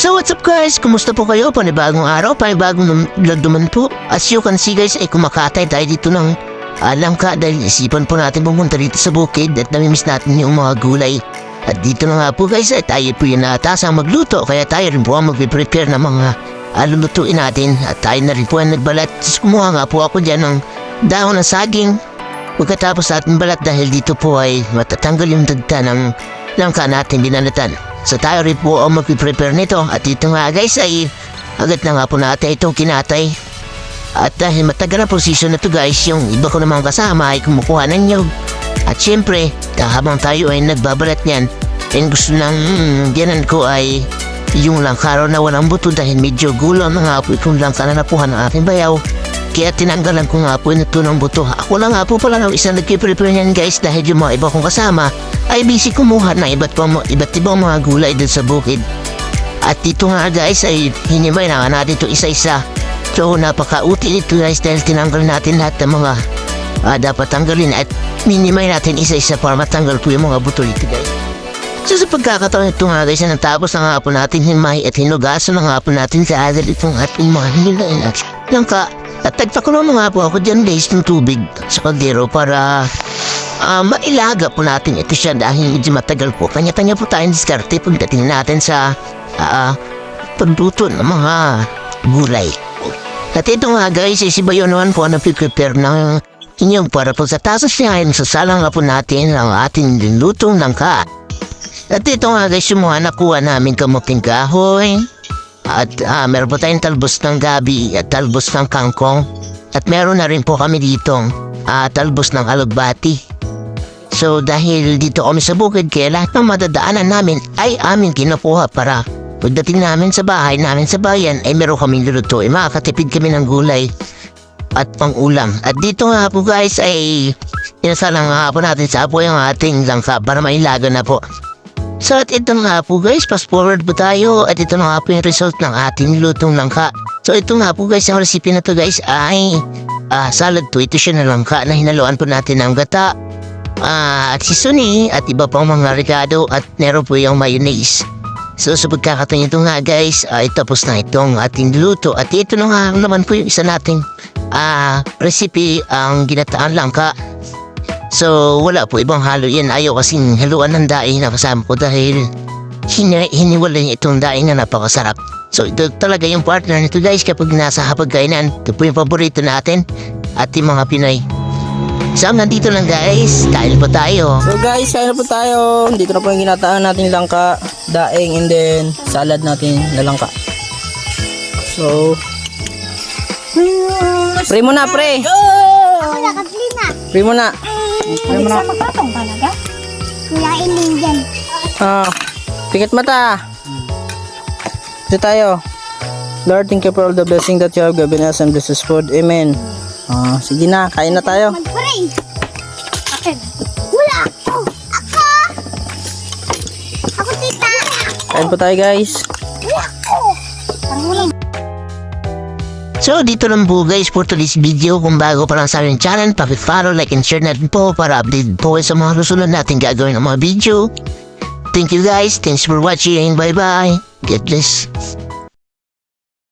So what's up guys? Kumusta po kayo? Panibagong araw, panibagong naman po. As you can see guys, ay kumakatay tayo dito ng alam ka dahil isipan po natin pumunta dito sa bukid at namimiss natin yung mga gulay. At dito na nga po guys, ay tayo po yung natasang magluto kaya tayo rin po ang mag-prepare ng mga alulutuin natin at tayo na rin po ang nagbalat. Tapos kumuha nga po ako dyan ng dahon ng saging Pagkatapos natin balat dahil dito po ay matatanggal yung dagta ng langka natin binalatan. So tayo rin po ang mag-prepare nito at ito nga guys ay agad na nga po natin itong kinatay. At dahil matagal na posisyon na to guys, yung iba ko namang kasama ay kumukuha ng nyog. At syempre, habang tayo ay nagbabalat niyan, and gusto ng mm, diyanan ko ay yung langkaro na walang buto dahil medyo gulo na nga po itong langka na napuhan ng aking bayaw. Kaya tinanggalan ko nga po ito ng buto. Ako lang nga po pala ng isang nagkiprepare niyan guys dahil yung mga iba kong kasama ay busy kumuha ng iba't, pang, iba't ibang mga gulay dun sa bukid. At dito nga guys ay hinimay na natin ito isa-isa. So napaka-uti nito guys dahil tinanggal natin lahat ng mga ah, dapat tanggalin at minimay natin isa-isa para matanggal po yung mga buto dito guys. So sa pagkakataon ito nga guys, na natapos na nga po natin himay at hinugasan na nga po natin sa adal itong ating mga hinilain at langka. At tagpakulo na nga po ako dyan guys ng tubig sa kaldero para ah, mailaga po natin ito siya dahil medyo matagal po. Kanya-kanya po tayong diskarte pagdating natin sa ah, pagluto ng mga gulay. At ito nga guys, si Bayo naman po ang prepare ng inyong para po sa tasas niya ay sasalang nga po natin ang ating lutong langka. At ito nga guys, yung mga nakuha namin kamuting kahoy. At ah, meron po tayong talbos ng gabi at talbos ng kangkong. At meron na rin po kami dito ah, talbos ng alugbati. So dahil dito kami sa bukid kaya lahat ng madadaanan namin ay amin kinukuha para pagdating namin sa bahay namin sa bayan ay meron kaming luluto. Ay makakatipid kami ng gulay at pang-ulam. At dito nga po guys ay inasalang nga po natin sa apoy ang ating langka para mailaga na po. So at ito nga po guys, fast forward po tayo at ito na nga po yung result ng ating lutong langka. So ito nga po guys, ang recipe na to guys ay ah, salad po. Ito siya na langka na hinaluan po natin ng gata, ah, at sisuni at iba pang mga ricado at meron po yung mayonnaise. So sa pagkakataon ito nga guys, ay tapos na itong ating luto at ito na nga naman po yung isa nating ah, recipe ang ginataan langka. So, wala po ibang halo yan. Ayaw kasing haluan ng daing na kasama ko dahil hini hiniwalay niya itong daing na napakasarap. So, ito talaga yung partner nito guys kapag nasa hapagkainan. Ito po yung paborito natin at yung mga Pinoy. So, hanggang dito lang guys. Kain po tayo. So guys, kain po tayo. Dito na po yung ginataan natin langka, daing, and then salad natin na langka. So, pre mo na, pre. Pre mo na. Hindi sa magkatong talaga. Kuyain din dyan. Ah, pikit mata. Dito tayo. Lord, thank you for all the blessing that you have given us and bless us food. Amen. Ah, sige na, kain na tayo. Mag-pray. Akin. Wala ako. Ako. Ako tita. Kain po tayo, guys. Wala ako. Parang walang So, dito lang po guys for today's video. Kung bago pa lang sa aming channel, pakipollow, like, and share natin po para update po sa mga susunod natin gagawin ng mga video. Thank you guys. Thanks for watching. Bye-bye. God bless.